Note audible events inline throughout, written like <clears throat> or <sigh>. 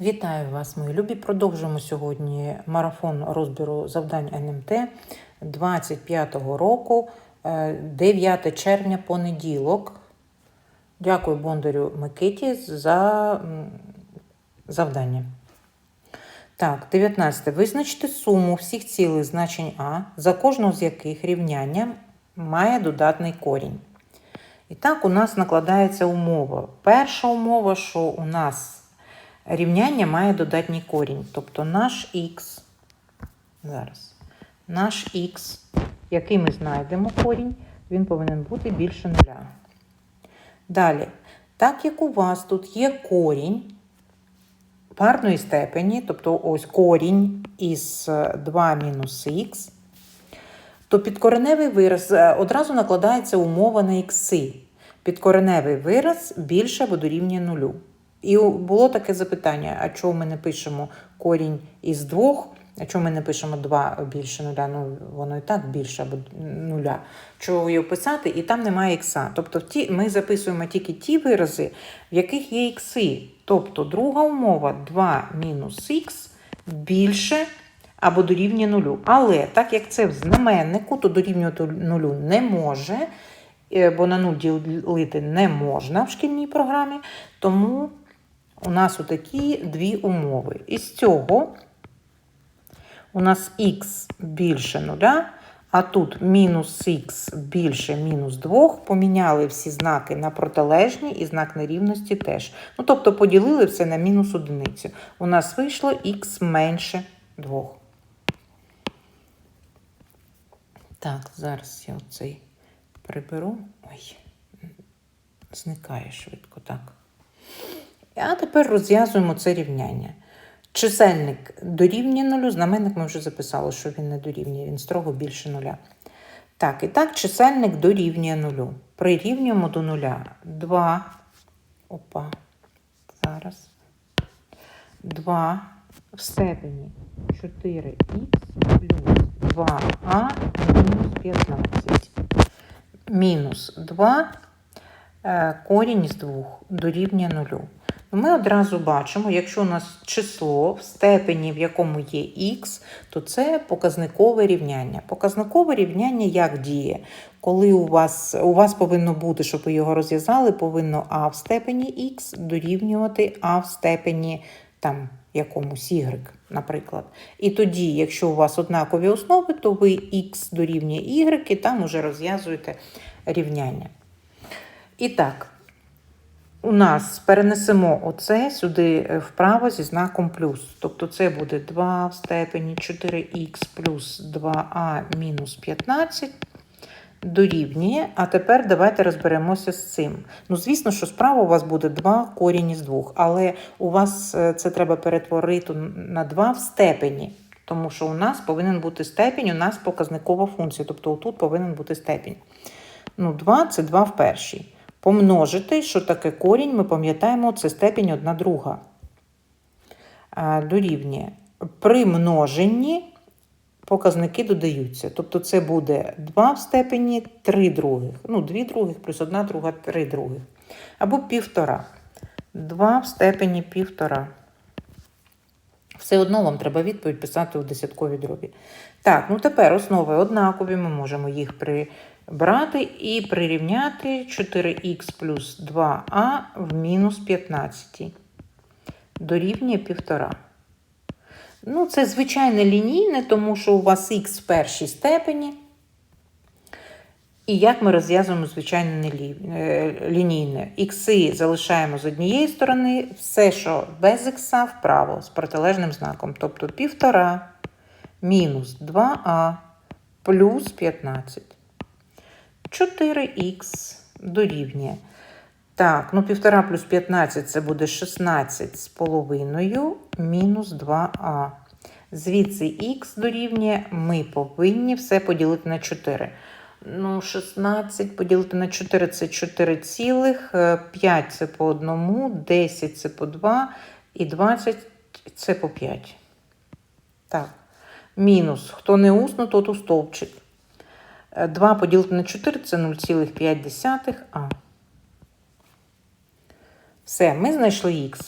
Вітаю вас, мої любі. Продовжуємо сьогодні марафон розбіру завдань НМТ 25-го року, е, 9 червня, понеділок. Дякую Бондарю Микиті за завдання. Так, 19. Визначте суму всіх цілих значень А, за кожного з яких рівняння має додатний корінь. І так у нас накладається умова. Перша умова, що у нас рівняння має додатній корінь. Тобто наш х, зараз, наш х, який ми знайдемо корінь, він повинен бути більше нуля. Далі, так як у вас тут є корінь парної степені, тобто ось корінь із 2 мінус х, то підкореневий вираз е, одразу накладається умова на ікси. Підкореневий вираз більше або дорівнює нулю. І було таке запитання: а чого ми не пишемо корінь із двох? А чого ми не пишемо 2 більше нуля? Ну, воно і так більше або нуля. Чого його писати, і там немає ікса. Тобто ті, ми записуємо тільки ті вирази, в яких є ікси. Тобто друга умова 2 мінус х більше або дорівнює нулю. Але так як це в знаменнику, то дорівнювати нулю не може, е, бо на нуль ділити не можна в шкільній програмі. Тому у нас отакі дві умови. Із цього у нас х більше нуля, а тут мінус х більше мінус 2. Поміняли всі знаки на протилежні і знак нерівності теж. Ну, тобто поділили все на мінус одиницю. У нас вийшло х менше 2. Так, зараз я оцей приберу. Ой, зникає швидко, так. А тепер розв'язуємо це рівняння. Чисельник дорівнює нулю, знаменник ми вже записали, що він не дорівнює, він строго більше нуля. Так, і так, чисельник дорівнює нулю. Прирівнюємо до нуля 2. Опа. Зараз. 2 в степені 4х плюс 2а мінус 15. Мінус 2 е, корінь із 2 дорівнює нулю. Ми одразу бачимо, якщо у нас число в степені, в якому є х, то це показникове рівняння. Показникове рівняння як діє? Коли у вас, у вас повинно бути, щоб ви його розв'язали, повинно а в степені х дорівнювати а в степені там, якомусь y, наприклад. І тоді, якщо у вас однакові основи, то ви х дорівнює y, і там уже розв'язуєте рівняння. І так, у нас перенесемо оце сюди е, вправо зі знаком плюс. Тобто це буде 2 в степені 4х плюс 2а мінус 15 дорівнює. А тепер давайте розберемося з цим. Ну, звісно, що справа у вас буде 2 корінь із 2, але у вас е, це треба перетворити на 2 в степені. Тому що у нас повинен бути степінь, у нас показникова функція, тобто тут повинен бути степінь. Ну, 2 це 2 в першій. Помножити, що таке корінь, ми пам'ятаємо, це степінь 1 друга. Дорівнює. При множенні показники додаються. Тобто це буде 2 в степені 3 других. Ну, 2 других плюс 1 друга 3 других. Або півтора. 2 в степені півтора. Все одно вам треба відповідь писати у десятковій дробі. Так, ну тепер основи однакові, ми можемо їх прибрати і прирівняти 4х плюс 2а в мінус 15. Дорівнює 1,5. Ну, це звичайне лінійне, тому що у вас х в першій степені. І як ми розв'язуємо звичайне е, лінійне? Ікси залишаємо з однієї сторони, все, що без ікса, вправо, з протилежним знаком. Тобто 1,5 мінус 2а плюс 15. 4х дорівнює. Так, ну 1,5 плюс 15 це буде 16 з половиною мінус 2а. Звідси х дорівнює, ми повинні все поділити на 4. Ну, 16 поділити на 4 це 4 цілих, 5 це по 1, 10 це по 2 і 20 це по 5. Так. Мінус. Хто не усно, тот у стовпчик. 2 поділити на 4 це 0,5а. Все, ми знайшли х.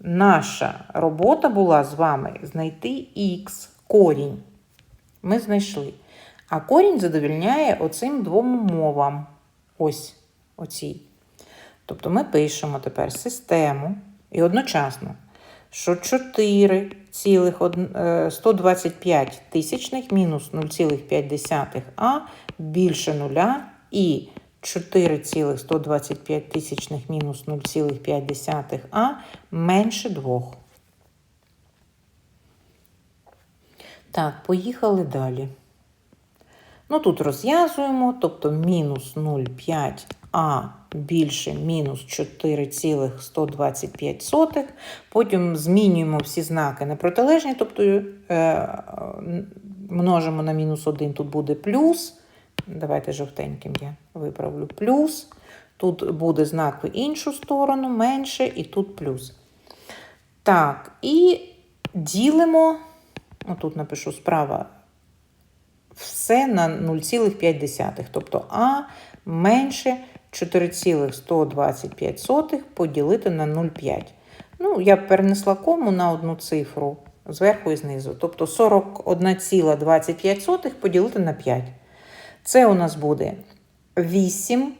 наша робота була з вами знайти х, корінь. Ми знайшли. А корінь задовільняє оцим двом умовам. Ось оцій. Тобто ми пишемо тепер систему і одночасно, що 4,125 тисячних мінус 0,5 а більше нуля і 4,125 тисячних мінус 0,5 а менше 2. Так, поїхали далі. Ну, тут розв'язуємо, тобто мінус 0,5 а більше мінус 4,125. Потім змінюємо всі знаки на протилежні, тобто е, множимо на мінус 1, тут буде плюс. Давайте жовтеньким я виправлю плюс. Тут буде знак в іншу сторону, менше, і тут плюс. Так, і ділимо, отут напишу справа, все на 0,5. Тобто А менше 4,125 поділити на 0,5. Ну, я перенесла кому на одну цифру зверху і знизу. Тобто 41,25 поділити на 5. Це у нас буде 8.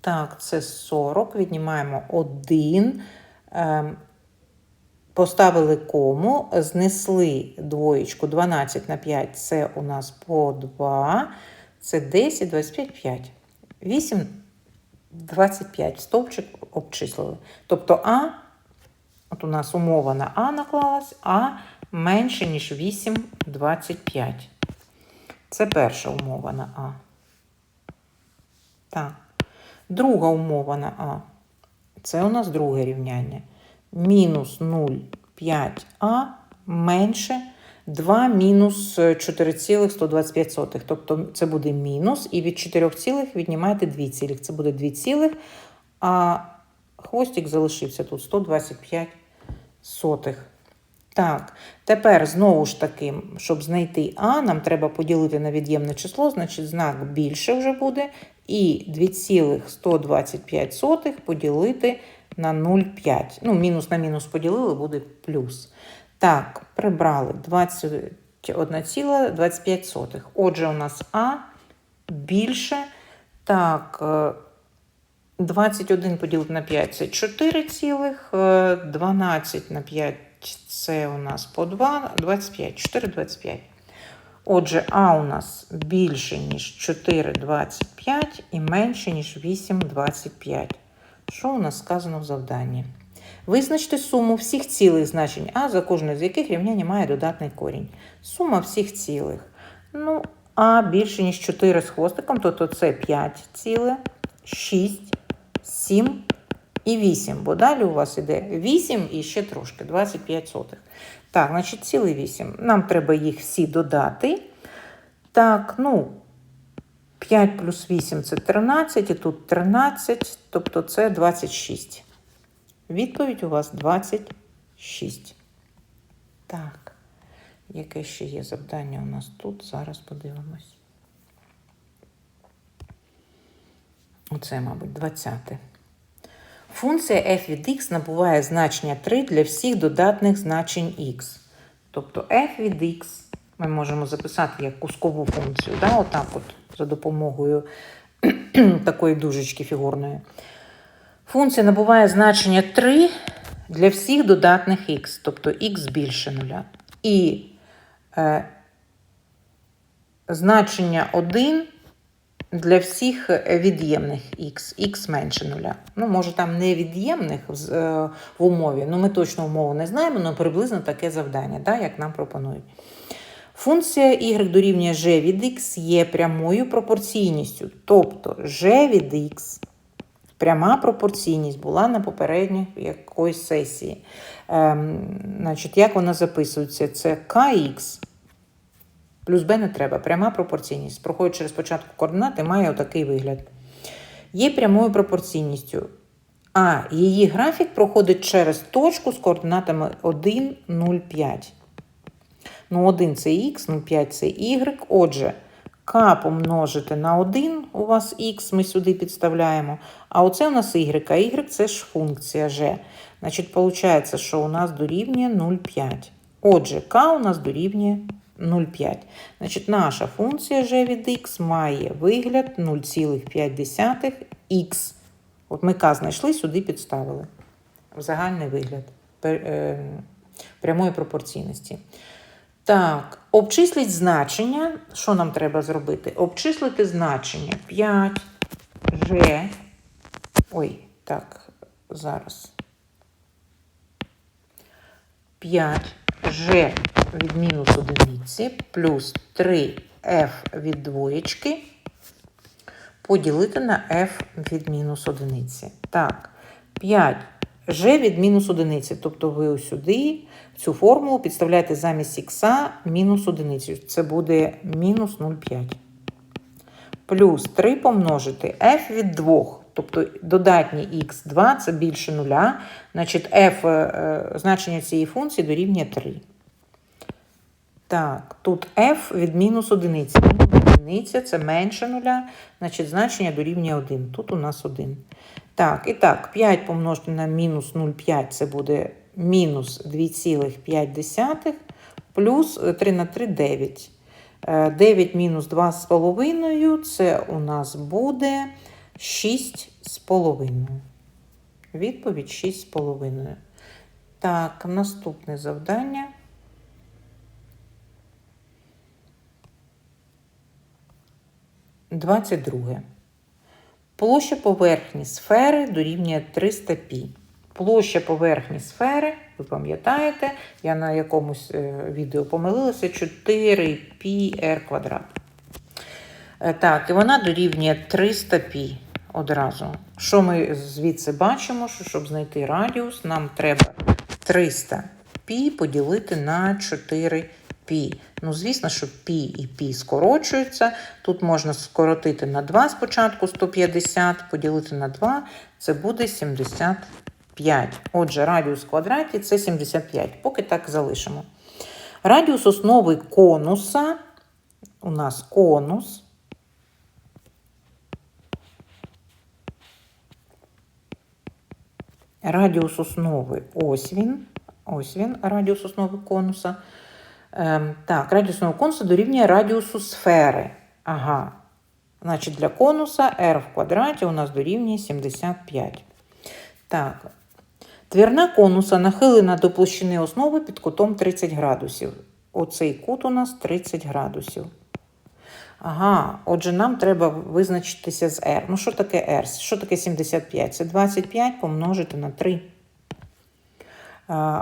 Так, це 40. Віднімаємо 1. Ем, Поставили кому, знесли двоєчку 12 на 5, це у нас по 2, це 10, 25, 5. 8, 25. Стовпчик обчислили. Тобто А, от у нас умова на А наклалась, А менше, ніж 8, 25. Це перша умова на А. Так. Друга умова на А. Це у нас друге рівняння. Мінус 0,5А менше 2 мінус 4,125. Тобто це буде мінус, і від 4 цілих віднімаєте 2 цілих. Це буде 2 цілих, а хвостик залишився тут 125 сотих. Так, тепер знову ж таки, щоб знайти А, нам треба поділити на від'ємне число, значить знак більше вже буде. І 2,125 поділити на 0,5. Ну, мінус на мінус поділили, буде плюс. Так, прибрали 21,25. Отже, у нас А більше. Так, 21 поділити на 5 це 4 цілих, 12 на 5 це у нас по 2, 25, 4, 25. Отже, А у нас більше, ніж 4,25 і менше, ніж 8,25. Що у нас сказано в завданні? Визначте суму всіх цілих значень А, за кожне з яких рівняння має додатний корінь. Сума всіх цілих. Ну, А більше, ніж 4 з хвостиком, тобто це 5 ціле, 6, 7 і 8. Бо далі у вас іде 8 і ще трошки, 25 сотих. Так, значить, цілий 8. Нам треба їх всі додати. Так, ну, 5 плюс 8 це 13, і тут 13, тобто це 26. Відповідь у вас 26. Так, яке ще є завдання у нас тут? Зараз подивимось. Оце, мабуть, 20. Функція f від x набуває значення 3 для всіх додатних значень x. Тобто f від x ми можемо записати як кускову функцію. Да? Отак от, за допомогою <clears throat> такої дужечки фігурної. Функція набуває значення 3 для всіх додатних х, тобто х більше нуля. І е, значення 1 для всіх від'ємних х, х менше нуля. Ну, може, там не від'ємних в, е, в умові, ну ми точно умову не знаємо, але приблизно таке завдання, да, як нам пропонують. Функція y дорівнює g від x є прямою пропорційністю. Тобто g від x, пряма пропорційність була на попередній якоїсь сесії. Ем, значить, Як вона записується? Це kx плюс b не треба. Пряма пропорційність. Проходить через початку координати, має отакий вигляд. Є прямою пропорційністю. А її графік проходить через точку з координатами 1, 0, 5. Ну, 1 це х, 0,5 це y. Отже, k помножити на 1, у вас х ми сюди підставляємо. А оце у нас y, а y це ж функція g. Значить, виходить, що у нас дорівнює 0,5. Отже, k у нас дорівнює 0,5. Значить, наша функція g від x має вигляд 0,5х. От ми k знайшли, сюди підставили. В загальний вигляд е, прямої пропорційності. Так, обчисліть значення. Що нам треба зробити? Обчислити значення 5 g. Ой, так, зараз. 5 g від мінус одиниці плюс 3f від двоєчки поділити на f від мінус одиниці. Так, 5 g від мінус одиниці. Тобто ви ось сюди в цю формулу підставляєте замість х мінус одиницю. Це буде мінус 0,5. Плюс 3 помножити f від 2. Тобто додатній х2 це більше нуля. Значить, f, е, значення цієї функції дорівнює 3. Так, тут f від мінус одиниці. Одиниця це менше нуля, значить значення дорівнює 1. Тут у нас 1. Так, і так, 5 помножити на мінус 0,5 це буде мінус 2,5 плюс 3 на 3 9. Е, 9 мінус 2,5 це у нас буде 6,5. Відповідь 6,5. Так, наступне завдання. Двадцять друге. Площа поверхні сфери дорівнює 300 π. Площа поверхні сфери, ви пам'ятаєте, я на якомусь е, відео помилилася, 4 π r квадрат. Е, Так, і вона дорівнює 300 π одразу. Що ми звідси бачимо, що щоб знайти радіус, нам треба 300 π поділити на 4 пі. Ну, звісно, що пі і пі скорочуються. Тут можна скоротити на 2 спочатку 150, поділити на 2, це буде 75. Отже, радіус квадраті це 75, поки так залишимо. Радіус основи конуса. У нас конус. Радіус основи ось він. Ось він, радіус основи конуса. Ем, так, радіус основи конуса дорівнює радіусу сфери. Ага. Значить, для конуса r в квадраті у нас дорівнює 75. Так. Твірна конуса нахилена до площини основи під кутом 30 градусів. Оцей кут у нас 30 градусів. Ага, отже, нам треба визначитися з r. Ну, що таке r? Що таке 75? Це 25 помножити на 3.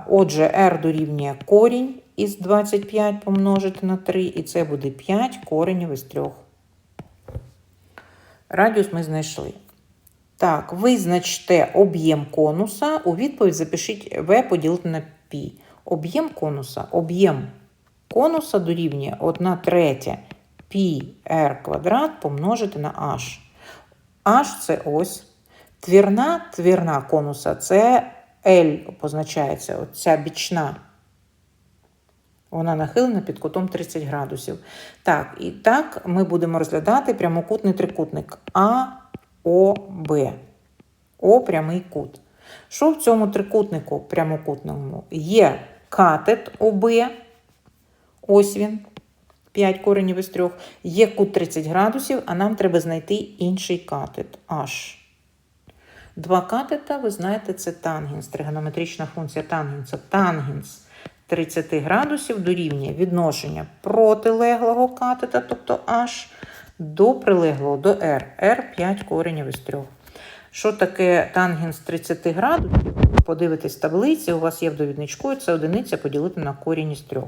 Отже, r дорівнює корінь із 25 помножити на 3, і це буде 5 коренів із 3. Радіус ми знайшли. Так, визначте об'єм конуса. У відповідь запишіть v поділити на π. Об'єм конуса. Об'єм конуса дорівнює 1 третя πr квадрат помножити на h. h це ось. Твірна твірна конуса це L позначається, оця бічна. Вона нахилена під кутом 30 градусів. Так, і так ми будемо розглядати прямокутний трикутник А, О, Б. О прямий кут. Що в цьому трикутнику прямокутному? Є катет ОБ, ось він, 5 коренів із 3. Є кут 30 градусів, а нам треба знайти інший катет H. Два катета, ви знаєте, це тангенс, тригонометрична функція тангенса. Тангенс 30 градусів дорівнює відношення протилеглого катета, тобто H, до прилеглого, до R. R 5 коренів із 3. Що таке тангенс 30 градусів? Подивитесь таблиці, у вас є в довідничку, це одиниця поділити на корінь із 3.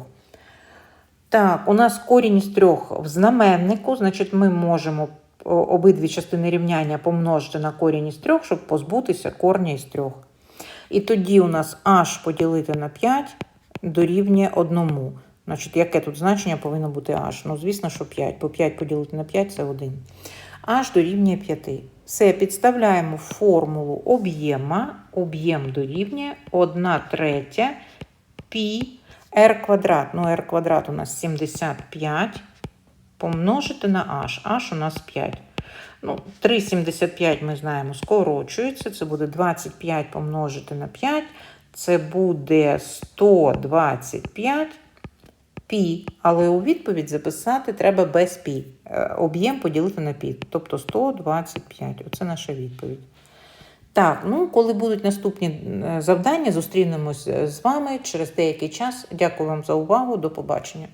Так, у нас корінь із 3 в знаменнику, значить, ми можемо обидві частини рівняння помножити на корінь із 3, щоб позбутися корня із 3. І тоді у нас h поділити на 5 дорівнює 1. Значить, яке тут значення повинно бути h? Ну, звісно, що 5. По 5 поділити на 5 це 1. h дорівнює 5. Все, підставляємо формулу об'єма. Об'єм дорівнює 1 третя пі r квадрат. Ну, r квадрат у нас 75 помножити на h. h у нас 5. Ну, 3,75 ми знаємо, скорочується. Це буде 25 помножити на 5. Це буде 125 пі. Але у відповідь записати треба без пі. Е, Об'єм поділити на пі. Тобто 125. Оце наша відповідь. Так, ну коли будуть наступні е, завдання, зустрінемось з вами через деякий час. Дякую вам за увагу. До побачення.